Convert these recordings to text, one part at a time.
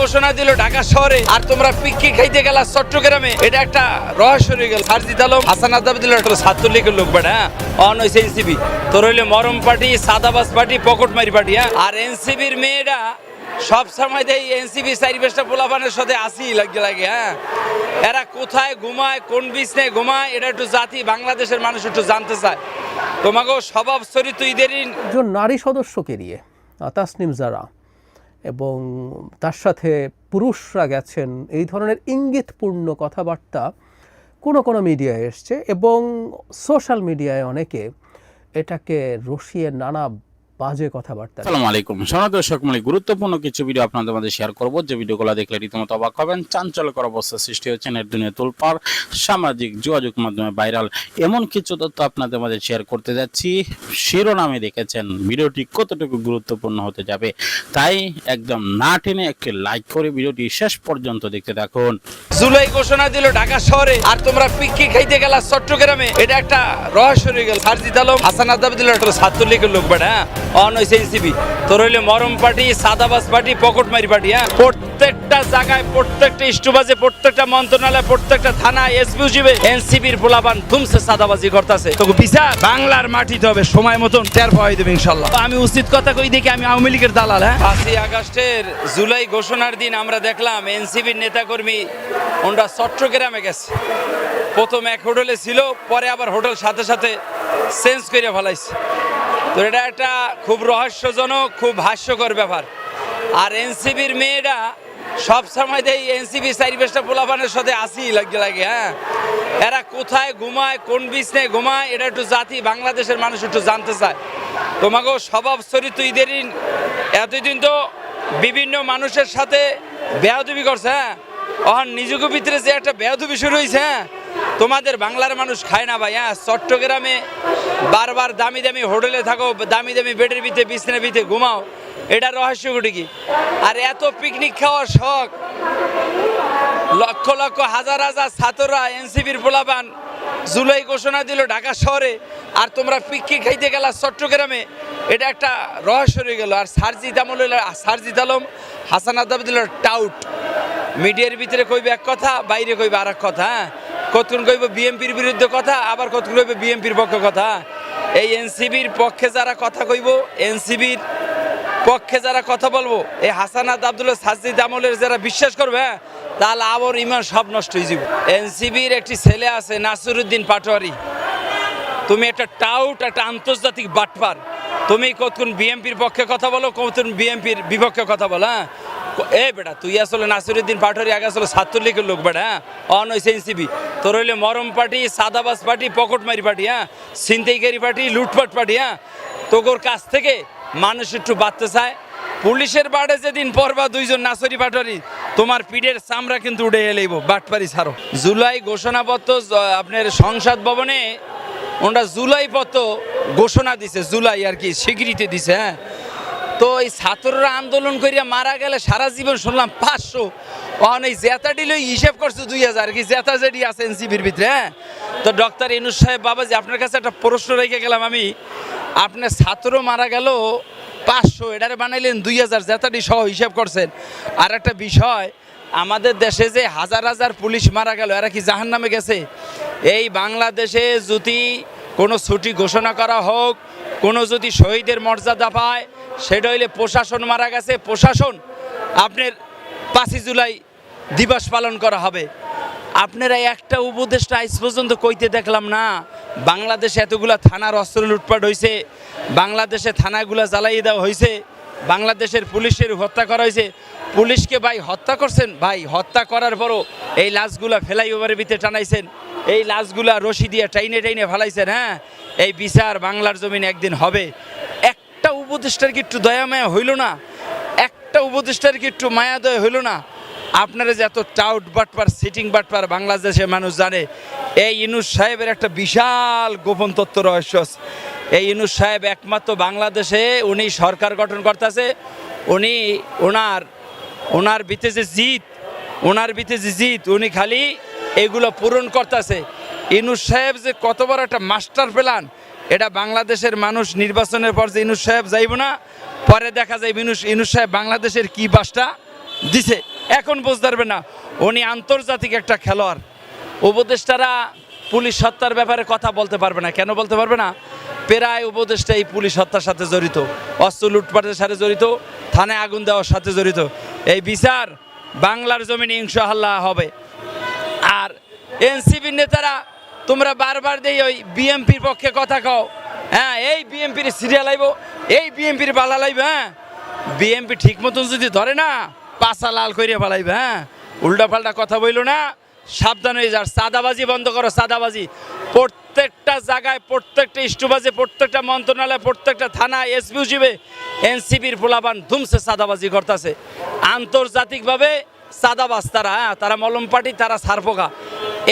ঘোষণা দিল ঢাকা শহরে। আর তোমরা পিক্কি খাইতে গেলা চট্টগ্রামে। এটা একটা রহস্য রয়ে গেল। সারজিদ আলম হাসান আদাব দিল একটা ছাত্রলীগের লোক বেটা হ্যাঁ? অন এনসিবি তোর হইলে মরম পার্টি সাদাবাস পার্টি পকটমারি পার্টি হ্যাঁ? আর এনসিবির মেয়েরা সব সময় দেয় এনসিবি চারিবেশটা পোলাপানের সাথে আসি লাগে লাগে হ্যাঁ? এরা কোথায় ঘুমায় কোন বিছনে ঘুমায় এটা একটু জাতি বাংলাদেশের মানুষ একটু জানতে চায়। তোমাকেও স্বভাব চরিত্র ঈদেরই একজন নারী সদস্যকে আহ, তাসনিম জারা এবং তার সাথে পুরুষরা গেছেন, এই ধরনের ইঙ্গিতপূর্ণ কথাবার্তা কোনো কোনো মিডিয়ায় এসছে এবং সোশ্যাল মিডিয়ায় অনেকে এটাকে রসিয়ে নানা বাজে কথাবার্তা। আসসালামু আলাইকুম। সোনা দর্শক মানে গুরুত্বপূর্ণ কিছু ভিডিও আপনাদের মধ্যে শেয়ার করব। যে ভিডিওগুলো দেখলে রীতিমতো অবাক হবেন চাঞ্চল্যকর অবস্থা সৃষ্টি হচ্ছে নেট দুনিয়া তোলপার সামাজিক যোগাযোগ মাধ্যমে ভাইরাল এমন কিছু তথ্য আপনাদের মাঝে শেয়ার করতে যাচ্ছি। শিরোনামে দেখেছেন ভিডিওটি কতটুকু গুরুত্বপূর্ণ হতে যাবে তাই একদম না টেনে একটি লাইক করে ভিডিওটি শেষ পর্যন্ত দেখতে থাকুন। জুলাই ঘোষণা দিল ঢাকা শহরে আর তোমরা পিক্কি খাইতে গেলা চট্টগ্রামে। এটা একটা রহস্য রয়ে গেল। সারজিদ আলম হাসান আদাব দিল একটা ছাত্রলীগের লোক বেটা হ্যাঁ? অন হয়েছে এনসিবি তোর হইলে মরম পার্টি সাদাবাস পার্টি পকটমারি পার্টি হ্যাঁ? প্রত্যেকটা জায়গায়, প্রত্যেকটা স্টুবাজে প্রত্যেকটা মন্ত্রণালয়, প্রত্যেকটা থানা এসবিউ জিবে, এনসিবির পোলাপান ধুমসে সাদাবাজি করতেছে। তো বিচার। বাংলার মাটিতে হবে, সময় মতন টের পাওয়াই দেবে ইনশাল্লাহ। আমি উচিত কথা কই দেখি, আমি আওয়ামী লীগের দালাল হ্যাঁ? পাঁচই আগস্টের জুলাই ঘোষণার দিন আমরা দেখলাম, এনসিবির নেতাকর্মী ওনরা চট্টগ্রামে গেছে। প্রথম এক হোটেলে ছিল, পরে আবার হোটেল সাথে সাথে চেঞ্জ করে ফেলাইছে। তো এটা একটা খুব রহস্যজনক, খুব হাস্যকর ব্যাপার। আর এনসিবির মেয়েরা সব সময় দেয় এনসিবি চারিবেশটা পোলাপানের সাথে আসি লাগে লাগে হ্যাঁ? এরা কোথায় ঘুমায়, কোন বিছনে ঘুমায়, এটা একটু জাতি, বাংলাদেশের মানুষ একটু জানতে চায়। তোমাকেও স্বভাব চরিত্র ঈদেরই, এতদিন তো বিভিন্ন মানুষের সাথে বেয়াদবি করছে হ্যাঁ? অহন নিজেকে ভিতরে যে একটা বেয়াদবি শুরু হয়েছে হ্যাঁ? তোমাদের বাংলার মানুষ খায় না ভাই হ্যাঁ? চট্টগ্রামে বারবার দামি দামি হোটেলে থাকো, দামি দামি বেডের ভিতরে, বিছনের ভিতরে ঘুমাও। এটা রহস্য ঘটে কি? আর এত পিকনিক খাওয়ার শখ। লক্ষ লক্ষ, হাজার হাজার ছাত্ররা এনসিবির পোলাপান জুলাই ঘোষণা দিল ঢাকা শহরে, আর তোমরা পিকনি খাইতে গেলা চট্টগ্রামে। এটা একটা রহস্য রয়ে গেল। আর সারজিদ আমল সারজিদ আলম, হাসান আদাব দিল টাউট মিডিয়ার ভিতরে কইবে এক কথা, বাইরে কইবে আর এক কথা হ্যাঁ? কতক্ষণ কইব বিএমপির বিরুদ্ধে কথা, আবার কতক্ষণ কইবে বিএমপির পক্ষে কথা? এই এনসিবির পক্ষে যারা কথা কইব, এনসিবির পক্ষে যারা কথা বলব, এই হাসানাত আব্দুল্লাহ সাজিদ আমলের যারা বিশ্বাস করবে, তাহলে আবার ইমান সব নষ্ট হয়ে যাব। এনসিবির একটি ছেলে আছে, নাসিরুদ্দিন পাটোয়ারি। তুমি একটা টাউট, একটা আন্তর্জাতিক বাটপার। তুমি কতক্ষণ বিএমপির পক্ষে কথা বলো কতক্ষণ বিএমপির বিপক্ষে কথা বলো হ্যাঁ? এ বেটা, তুই আসলে নাসিরুদ্দিন পাটোয়ারি আগে আসলে ছাত্রলীগের লোক বেটা হ্যাঁ? অন হয়েছে তোর হইলে মরম পার্টি সাদাবাস পার্টি, পকটমারি পার্টি হ্যাঁ? ছিনতাইকারী পার্টি, লুটপাট পার্টি হ্যাঁ? তোর কাছ থেকে মানুষ একটু বাঁচতে চায়। পুলিশের বাড়ে যেদিন পরবা দুইজন নাসরি পাটরি তোমার পিঠের চামড়া কিন্তু উঠে এলেইব, বাটপারি ছাড়ো। জুলাই ঘোষণাপত্র আপনার সংসদ ভবনে ওনারা জুলাই পত্র ঘোষণা দিছে, জুলাই আর কি, স্বীকৃতি দিছে হ্যাঁ? তো এই ছাত্ররা আন্দোলন করিয়া মারা গেলে সারা জীবন শুনলাম পাঁচশো। অন এই জেতাটি লই হিসেব করছে দুই হাজার। কি জেতা যেটি আছে এনসিবির ভিতরে হ্যাঁ? তো ডক্টর ইনুস সাহেব বাবা যে আপনার কাছে একটা প্রশ্ন রেখে গেলাম আমি। আপনার ছাত্র মারা গেল পাঁচশো, এটারে বানাইলেন দুই হাজার। জেতাটি সহ হিসেব করছেন। আর একটা বিষয়, আমাদের দেশে যে হাজার হাজার পুলিশ মারা গেল, এরা কি জাহান নামে গেছে? এই বাংলাদেশে যদি কোনো ছুটি ঘোষণা করা হোক কোনো যদি শহীদের মর্যাদা পায়, সেটা হইলে প্রশাসন মারা গেছে। প্রশাসন, আপনার পাঁচই জুলাই দিবস পালন করা হবে। আপনারা একটা উপদেশটা আজ পর্যন্ত কইতে দেখলাম না, বাংলাদেশে এতগুলা থানার অস্ত্র লুটপাট হয়েছে বাংলাদেশে থানাগুলো জ্বালাইয়ে দেওয়া হয়েছে বাংলাদেশের পুলিশের হত্যা করা হয়েছে। পুলিশকে ভাই হত্যা করছেন? ভাই, হত্যা করার পরও এই লাশগুলা ফেলাই ওভারের ভিতরে টানাইছেন। এই লাশগুলা রশি দিয়ে টাইনে টাইনে ফেলাইছেন হ্যাঁ? এই বিচার বাংলার জমিন একদিন হবে। একটা উপদেষ্টার কি একটু দয়া মায়া হইল না? একটা উপদেষ্টার কি একটু মায়া দয়া হইল না? আপনারা যে এত টাউট বাটপার, সিটিং বাটপার বাংলাদেশের মানুষ জানে, এই ইনুস সাহেবের একটা বিশাল গোপন তত্ত্ব রহস্য। এই ইনুস সাহেব একমাত্র বাংলাদেশে উনি সরকার গঠন করতেছে। উনি ওনার ওনার ভিতে যে জিত ওনার ভিতে যে জিত উনি খালি এগুলো পূরণ করতেছে। ইনুস সাহেব যে কত বড় একটা মাস্টার প্ল্যান, এটা বাংলাদেশের মানুষ নির্বাচনের পর যে ইনুস সাহেব যাইব না, পরে দেখা যায় ইনুস ইনুস সাহেব বাংলাদেশের কি বাসটা দিছে। এখন বুঝতে পারবে না, উনি আন্তর্জাতিক একটা খেলোয়াড়। উপদেষ্টারা পুলিশ হত্যার ব্যাপারে কথা বলতে পারবে না। কেন বলতে পারবে না? প্রায় উপদেষ্টা এই পুলিশ হত্যার সাথে জড়িত। অস্ত্র লুটপাটের সাথে জড়িত, থানায় আগুন দেওয়ার সাথে জড়িত। এই বিচার বাংলার জমিনে ইনশাআল্লাহ হবে। আর এনসিপির নেতারা, তোমরা বারবার দেই ওই বিএমপির পক্ষে কথা কও। হ্যাঁ এই বিএমপির সিরিয়াল আইব, এই বিএমপির বালা লাইব হ্যাঁ। বিএমপি ঠিক মতন যদি ধরে না পাশা লাল করিয়া পালাইবে হ্যাঁ। উল্টা পাল্টা কথা বইলো না। সাবধান হয়ে যার সাদাবাজি বন্ধ করো সাদাবাজি প্রত্যেকটা জায়গায়, প্রত্যেকটা স্টুবাজে প্রত্যেকটা মন্ত্রণালয়, প্রত্যেকটা থানা এসপিউ জিবে এনসিপির পোলাবান ধুমসে সাদাবাজি করতেছে। আন্তর্জাতিকভাবে সাদাবাজ তারা হ্যাঁ? তারা মলম পার্টি তারা সারপোকা।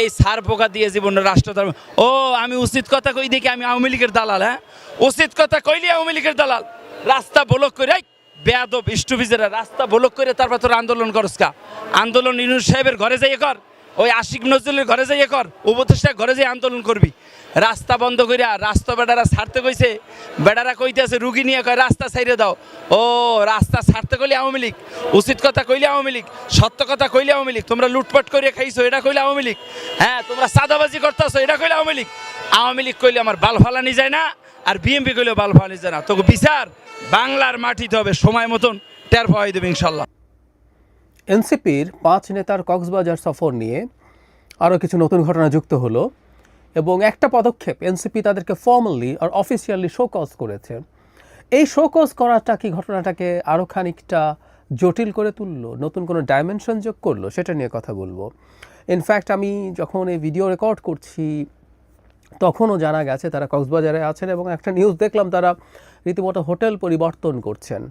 এই সারপোকা দিয়ে জীবনের রাষ্ট্র ধর্ম ও, আমি উচিত কথা কই দেখি, আমি আওয়ামী লীগের দালাল হ্যাঁ? উচিত কথা কইলি আওয়ামী লীগের দালাল। রাস্তা ব্লক করে বেয়াদব ইষ্টবিজেরা রাস্তা ব্লক করে তারপর তোর আন্দোলন করস কা। আন্দোলন ইনুস সাহেবের ঘরে যাইয়ে কর। ওই আশিক নজরুলের ঘরে যাইয়ে কর উপদেষ্টা ঘরে যাই আন্দোলন করবি। রাস্তা বন্ধ করিয়া রাস্তা বেড়ারা ছাড়তে কইছে। বেড়ারা কইতেছে, রুগী নিয়ে কয়, রাস্তা ছাইরে দাও। ও, রাস্তা ছাড়তে কইলে আওয়ামী লীগ, উচিত কথা কইলে আওয়ামী লীগ, সত্য কথা কইলে আওয়ামী লীগ। তোমরা লুটপাট করিয়া খাইছো, এটা কইলে আওয়ামী লীগ। হ্যাঁ তোমরা সাদাবাজি করতেছো, এটা কইলে আওয়ামী লীগ। আওয়ামী লীগ কইলে আমার বাল ফালানি যায় না, আর বিএমপি কইলেও বাল ফালানি যায় না। তোকে বিচার বাংলার মাটিতে হবে, সময় মতন টের পাওয়াই দেবে ইনশাল্লাহ। এনসিপির পাঁচ নেতার কক্সবাজার সফর নিয়ে আরও কিছু নতুন ঘটনা যুক্ত হলো এবং একটা পদক্ষেপ এনসিপি তাদেরকে ফর্মালি আর অফিসিয়ালি শোকজ করেছে। এই শোকজ করাটা কি ঘটনাটাকে আরও খানিকটা জটিল করে তুললো, নতুন কোনো ডাইমেনশন যোগ করল, সেটা নিয়ে কথা বলব। ইনফ্যাক্ট আমি যখন এই ভিডিও রেকর্ড করছি, তখনও জানা গেছে তারা কক্সবাজারে আছেন এবং একটা নিউজ দেখলাম তারা রীতিমতো হোটেল পরিবর্তন করছেন।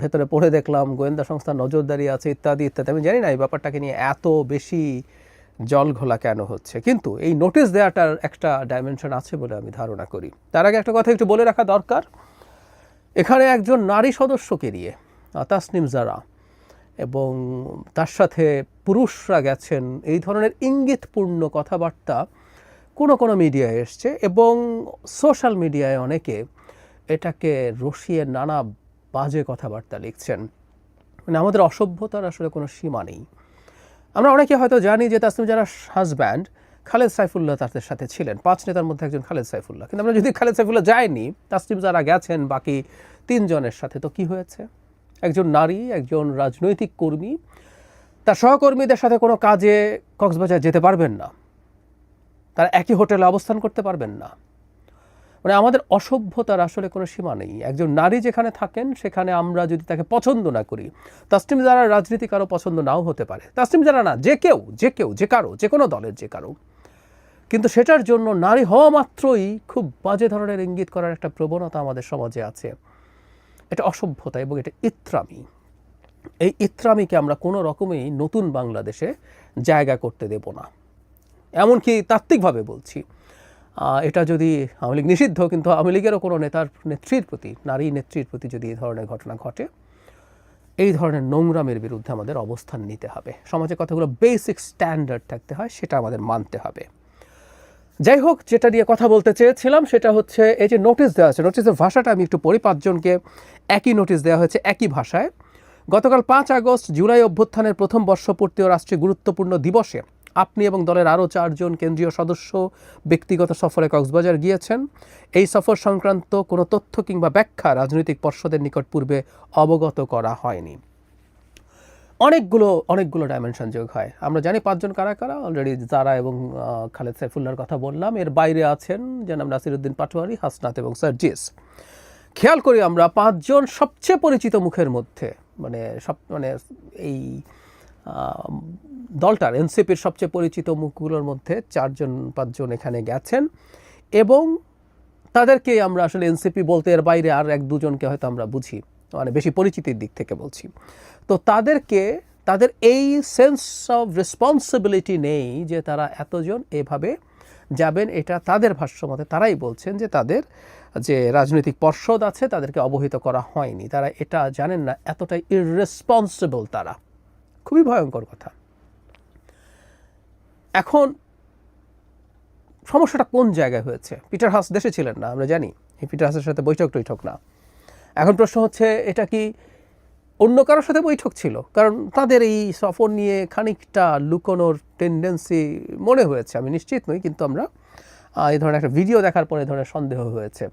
ভেতরে পড়ে দেখলাম, গোয়েন্দা সংস্থার নজরদারি আছে ইত্যাদি ইত্যাদি। আমি জানি না এই ব্যাপারটাকে নিয়ে এত বেশি জল ঘোলা কেন হচ্ছে। কিন্তু এই নোটিশ দেওয়াটার একটা ডাইমেনশন আছে বলে আমি ধারণা করি। তার আগে একটা কথা একটু বলে রাখা দরকার। এখানে একজন নারী সদস্যকে নিয়ে, তাসনিম জারা, এবং তার সাথে পুরুষরা গেছেন, এই ধরনের ইঙ্গিতপূর্ণ কথাবার্তা কোনো কোনো মিডিয়ায় এসছে, এবং সোশ্যাল মিডিয়ায় অনেকে এটাকে রসিয়ে নানা বাজে কথাবার্তা লিখছেন। মানে আমাদের অসভ্যতার আসলে কোনো সীমা নেই। আমরা অনেকে হয়তো জানি যে তাসনিম যারা হাজব্যান্ড খালেদ সাইফুল্লাহ তাদের সাথে ছিলেন। পাঁচ নেতার মধ্যে একজন খালেদ সাইফুল্লাহ। কিন্তু আমরা যদি খালেদ সাইফুল্লাহ যায়নি তাসনিম যারা গেছেন, বাকি তিনজনের সাথে তো কি হয়েছে? একজন নারী, একজন রাজনৈতিক কর্মী, তার সহকর্মীদের সাথে কোনো কাজে কক্সবাজার যেতে পারবেন না। তারা একই হোটেলে অবস্থান করতে পারবেন না। মানে আমাদের অসভ্যতার আসলে কোনো সীমা নেই। একজন নারী যেখানে থাকেন, সেখানে আমরা যদি তাকে পছন্দ না করি, তাসলিম যারা রাজনীতি কারও পছন্দ নাও হতে পারে। তাসলিম যারা না, যে কেউ যে কেউ, যে কারও, যে কোনো দলের যে কারও। কিন্তু সেটার জন্য নারী হওয়া মাত্রই খুব বাজে ধরনের ইঙ্গিত করার একটা প্রবণতা আমাদের সমাজে আছে। এটা অসভ্যতা এবং এটা ইত্রামি। এই ইত্রামিকে আমরা কোনো রকমেই নতুন বাংলাদেশে জায়গা করতে দেব না। এমনকি তাত্ত্বিকভাবে বলছি। এটা যদি আওয়ামী লীগ নিষিদ্ধ, কিন্তু আওয়ামী লীগেরও কোনো নেতার নেত্রীর প্রতি, নারী নেত্রীর প্রতি যদি এই ধরনের ঘটনা ঘটে, এই ধরনের নোংরামের বিরুদ্ধে আমাদের অবস্থান নিতে হবে। সমাজে কথাগুলো বেসিক স্ট্যান্ডার্ড থাকতে হয়, সেটা আমাদের মানতে হবে। যাই হোক, যেটা নিয়ে কথা বলতে চেয়েছিলাম, সেটা হচ্ছে এই যে নোটিশ দেওয়া আছে নোটিশের ভাষাটা আমি একটু পড়ি, পাঁচজনকে একই নোটিশ দেওয়া হয়েছে একই ভাষায়। গতকাল পাঁচ আগস্ট জুলাই অভ্যুত্থানের প্রথম বর্ষপূর্তি ও রাষ্ট্রীয় গুরুত্বপূর্ণ দিবসে আপনি এবং দলের আরও চারজন কেন্দ্রীয় সদস্য ব্যক্তিগত সফরে কক্সবাজার গিয়েছেন। এই সফর সংক্রান্ত কোনো তথ্য কিংবা ব্যাখ্যা রাজনৈতিক পর্ষদের নিকট পূর্বে অবগত করা হয়নি। অনেকগুলো অনেকগুলো ডাইমেনশন যোগ হয়। আমরা জানি পাঁচজন কারা কারা অলরেডি যারা এবং খালেদ সাইফুল্লার কথা বললাম। এর বাইরে আছেন জনাব নাসিরুদ্দিন পাটোয়ারি, হাসনাত এবং সার্জিস খেয়াল করি আমরা পাঁচজন সবচেয়ে পরিচিত মুখের মধ্যে মানে সব মানে এই দলটার এনসিপির সবচেয়ে পরিচিত মুখগুলোর মধ্যে চারজন, পাঁচজন এখানে গেছেন এবং তাদেরকে আমরা আসলে এনসিপি বলতে এর বাইরে আর এক দুজনকে হয়তো আমরা বুঝি মানে বেশি পরিচিতির দিক থেকে বলছি। তো তাদেরকে, তাদের এই সেন্স অফ রেসপন্সিবিলিটি নেই যে তারা এতজন এভাবে যাবেন, এটা তাদের ভাষ্য মতে তারাই বলছেন যে তাদের যে রাজনৈতিক পর্ষদ আছে তাদেরকে অবহিত করা হয়নি। তারা এটা জানেন না, এতটাই ইররেসপন্সিবল তারা। খুবই ভয়ঙ্কর কথা। এখন সমস্যাটা কোন জায়গায় হয়েছে? পিটার হাস দেশে ছিলেন না, আমরা জানি। এই পিটার হাসের সাথে বৈঠক টৈঠক না। এখন প্রশ্ন হচ্ছে, এটা কি অন্য কারোর সাথে বৈঠক ছিল? কারণ তাদের এই সফর নিয়ে খানিকটা লুকোনোর টেন্ডেন্সি মনে হয়েছে। আমি নিশ্চিত নই, কিন্তু আমরা এই ধরনের একটা ভিডিও দেখার পরে এই ধরনের সন্দেহ হয়েছে।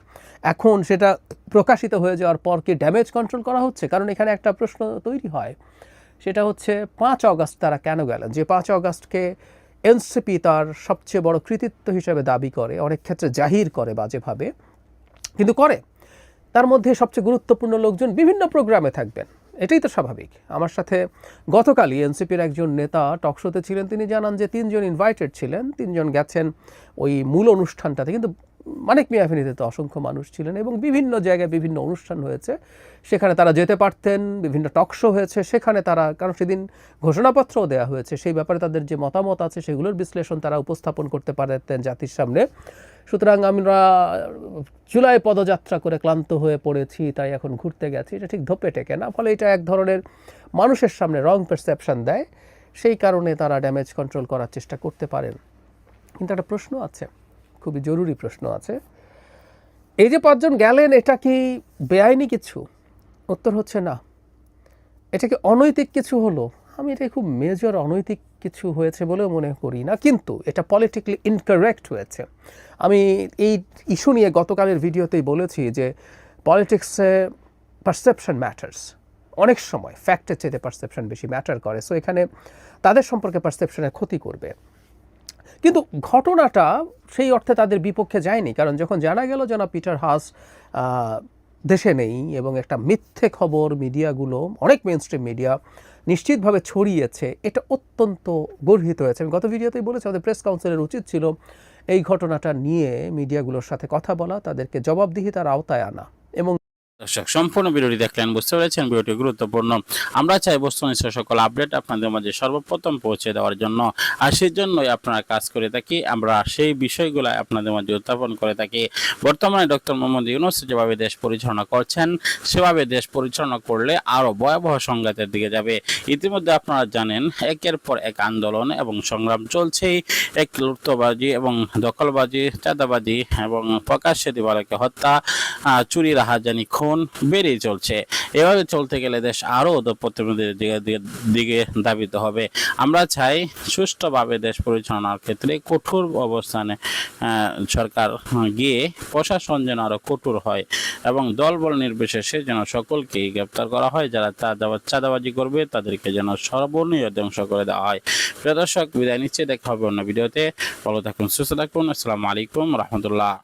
এখন সেটা প্রকাশিত হয়ে যাওয়ার পর কি ড্যামেজ কন্ট্রোল করা হচ্ছে? কারণ এখানে একটা প্রশ্ন তৈরি হয়। সেটা হচ্ছে, পাঁচ অগস্ট তারা কেন গেলেন? যে পাঁচ অগস্টকে এনসিপি তার সবচেয়ে বড় কৃতিত্ব হিসেবে দাবি করে, অনেক ক্ষেত্রে জাহির করে বাজেভাবে, কিন্তু করে। তার মধ্যে সবচেয়ে গুরুত্বপূর্ণ লোকজন বিভিন্ন প্রোগ্রামে থাকবেন। এটাই তো স্বাভাবিক। আমার সাথে গতকালই এনসিপির একজন নেতা টকশোতে ছিলেন। তিনি জানান যে তিনজন ইনভাইটেড ছিলেন, তিনজন গেছেন ওই মূল অনুষ্ঠানটাতে। কিন্তু মানিক মিয়াফিনিতে তো অসংখ্য মানুষ ছিলেন এবং বিভিন্ন জায়গায় বিভিন্ন অনুষ্ঠান হয়েছে। সেখানে তারা যেতে পারতেন, বিভিন্ন টকশো হয়েছে, সেখানে তারা, কারণ সেদিন ঘোষণাপত্রও দেওয়া হয়েছে। সেই ব্যাপারে তাদের যে মতামত আছে, সেগুলোর বিশ্লেষণ তারা উপস্থাপন করতে পারতেন জাতির সামনে। সুতরাং আমরা জুলাই পদযাত্রা করে ক্লান্ত হয়ে পড়েছি, তাই এখন ঘুরতে গেছি। এটা ঠিক ধোপে টেকে না, ফলে এটা এক ধরনের মানুষের সামনে রং পারসেপশন দেয়। সেই কারণে তারা ড্যামেজ কন্ট্রোল করার চেষ্টা করতে পারেন। কিন্তু একটা প্রশ্ন আছে। খুবই জরুরি প্রশ্ন আছে। এই যে পাঁচজন গেলেন, এটা কি বেআইনি কিছু? উত্তর হচ্ছে না। এটা কি অনৈতিক কিছু হলো? আমি এটা খুব মেজর অনৈতিক কিছু হয়েছে বলেও মনে করি না, কিন্তু এটা পলিটিক্যালি ইনকারেক্ট হয়েছে। আমি এই ইস্যু নিয়ে গতকালের ভিডিওতেই বলেছি যে পলিটিক্সে পারসেপশন ম্যাটার্স অনেক সময় ফ্যাক্টের চেয়ে পারসেপশন বেশি ম্যাটার করে। সো এখানে তাদের সম্পর্কে পারসেপশনের ক্ষতি করবে। কিন্তু ঘটনাটা সেই অর্থে তাদের বিপক্ষে যায়নি, কারণ যখন জানা গেল যেন পিটার হাস দেশে নেই এবং একটা মিথ্যে খবর মিডিয়াগুলো, অনেক মেন স্ট্রিম মিডিয়া নিশ্চিতভাবে ছড়িয়েছে, এটা অত্যন্ত গর্হিত হয়েছে। আমি গত ভিডিওতেই বলেছি, আমাদের প্রেস কাউন্সিলের উচিত ছিল এই ঘটনাটা নিয়ে মিডিয়াগুলোর সাথে কথা বলা, তাদেরকে জবাবদিহিতার আওতায় আনা এবং দর্শক, সম্পূর্ণ ভিডিওটি দেখলেন, বুঝতে পেরেছেন ভিডিওটি গুরুত্বপূর্ণ। আমরা চাই বস্তুনিষ্ঠ সকল আপডেট আপনাদের মাঝে সর্বপ্রথম পৌঁছে দেওয়ার জন্য। আর সেই জন্যই আপনারা কাজ করে থাকি, আমরা সেই বিষয়গুলো আপনাদের মাঝে উত্থাপন করে থাকি। বর্তমানে ডক্টর মোহাম্মদ ইউনুস যেভাবে দেশ পরিচালনা করছেন, সেভাবে দেশ পরিচালনা করলে আরও ভয়াবহ সংঘাতের দিকে যাবে। ইতিমধ্যে আপনারা জানেন, একের পর এক আন্দোলন এবং সংগ্রাম চলছেই এক লুপ্তবাজি এবং দখলবাজি, চাঁদাবাজি এবং প্রকাশ্যে দিবালকে হত্যা চুরি রাহাজানি খুন বেড়েই চলছে। এভাবে চলতে গেলে দেশ আরও অধপতনের দিকে, দিকে- হবে। আমরা চাই সুষ্ঠুভাবে দেশ পরিচালনার ক্ষেত্রে কঠোর অবস্থানে সরকার গিয়ে প্রশাসন যেন আরও কঠোর হয় এবং দলবল নির্বিশেষে যেন সকলকেই গ্রেপ্তার করা হয়, যারা চাঁদাবাজি করবে, তাদেরকে যেন সর্বনীয় ধ্বংস করে দেওয়া হয়। প্রিয় দর্শক, বিদায় নিচ্ছে। দেখা হবে অন্য ভিডিওতে। ভালো থাকুন, সুস্থ থাকুন। আসসালামু আলাইকুম, রহমতুল্লাহ।